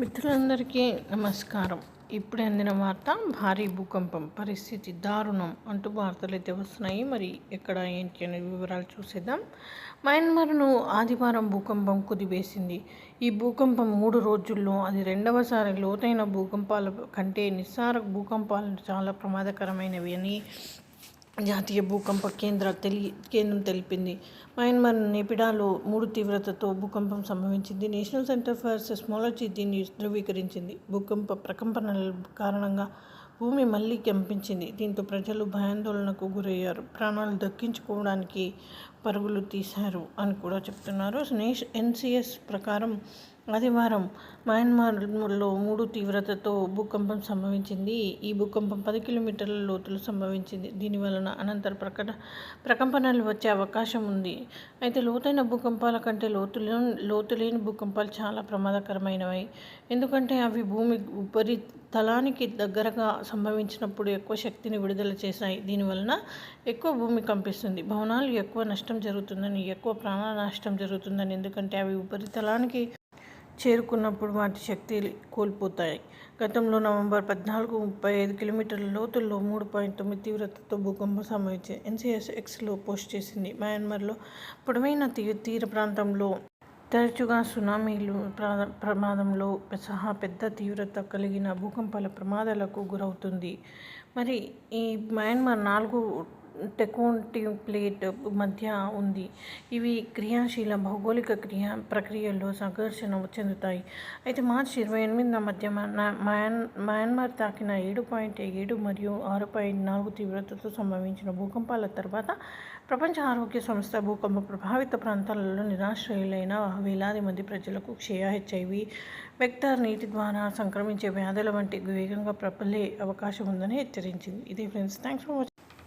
మిత్రులందరికీ నమస్కారం. ఇప్పుడే అందిన వార్త భారీ భూకంపం పరిస్థితి దారుణం అంటూ వార్తలు అయితే వస్తున్నాయి. మరి ఎక్కడ ఏంటి అనే వివరాలు చూసేద్దాం. మయన్మార్ను ఆదివారం భూకంపం కుదివేసింది ఈ భూకంపం మూడు రోజుల్లో అది రెండవసారి లోతైన భూకంపాల కంటే నిస్సార భూకంపాలు చాలా ప్రమాదకరమైనవి అని జాతీయ భూకంప కేంద్ర తెలి కేంద్రం తెలిపింది. మయన్మార్ నేపిడాలో మూడు తీవ్రతతో భూకంపం సంభవించింది. నేషనల్ సెంటర్ ఫర్ సెస్మాలజీ దీన్ని ధృవీకరించింది. భూకంప ప్రకంపనల కారణంగా భూమి మళ్ళీ కంపించింది. దీంతో ప్రజలు భయాందోళనకు గురయ్యారు. ప్రాణాలు దక్కించుకోవడానికి పరుగులు తీశారు అని కూడా చెప్తున్నారు. ఎన్సిఎస్ ప్రకారం ఆదివారం మయన్మార్లో మూడు తీవ్రతతో భూకంపం సంభవించింది. ఈ భూకంపం పది కిలోమీటర్ల లోతులు సంభవించింది. దీని వలన అనంతర ప్రకట ప్రకంపనలు వచ్చే అవకాశం ఉంది. అయితే లోతైన భూకంపాల కంటే లోతులు లోతులేని భూకంపాలు చాలా ప్రమాదకరమైనవి. ఎందుకంటే అవి భూమి తలానికి దగ్గరగా సంభవించినప్పుడు ఎక్కువ శక్తిని విడుదల చేశాయి. దీనివలన ఎక్కువ భూమి కంపిస్తుంది. భవనాలు ఎక్కువ నష్టం జరుగుతుందని ఎక్కువ ప్రాణ నష్టం జరుగుతుందని ఎందుకంటే అవి ఉపరితలానికి చేరుకున్నప్పుడు వాటి శక్తి కోల్పోతాయి. గతంలో నవంబర్ పద్నాలుగు ముప్పై ఐదు కిలోమీటర్ల లోతుల్లో మూడు పాయింట్ తొమ్మిది తీవ్రతతో భూకంపం సంభవించింది. ఎన్సీఎస్ ఎక్స్లో పోస్ట్ చేసింది. మయన్మార్లో పొడవైన తీ తీర ప్రాంతంలో తరచుగా సునామీలు ప్రమాదంలో సహా పెద్ద తీవ్రత కలిగిన భూకంపాల ప్రమాదాలకు గురవుతుంది. మరి ఈ మయన్మార్ నాలుగు టెకోంటివ్ ప్లేట్ మధ్య ఉంది. ఇవి క్రియాశీల భౌగోళిక క్రియా ప్రక్రియల్లో సంఘర్షణ చెందుతాయి. అయితే మార్చి ఇరవై ఎనిమిదిన మధ్య మయన్ మయన్మార్ తాకిన ఏడు పాయింట్ ఏడు మరియు ఆరు పాయింట్ నాలుగు తీవ్రతతో సంభవించిన భూకంపాల తర్వాత ప్రపంచ ఆరోగ్య సంస్థ భూకంప ప్రభావిత ప్రాంతాలలో నిరాశ్రయులైన వేలాది మంది ప్రజలకు క్షయ హెచ్ఐవి వెక్టర్ నీటి ద్వారా సంక్రమించే వ్యాధుల వంటి వేగంగా ప్రబలే అవకాశం ఉందని హెచ్చరించింది. ఇదే friends thanks for watching.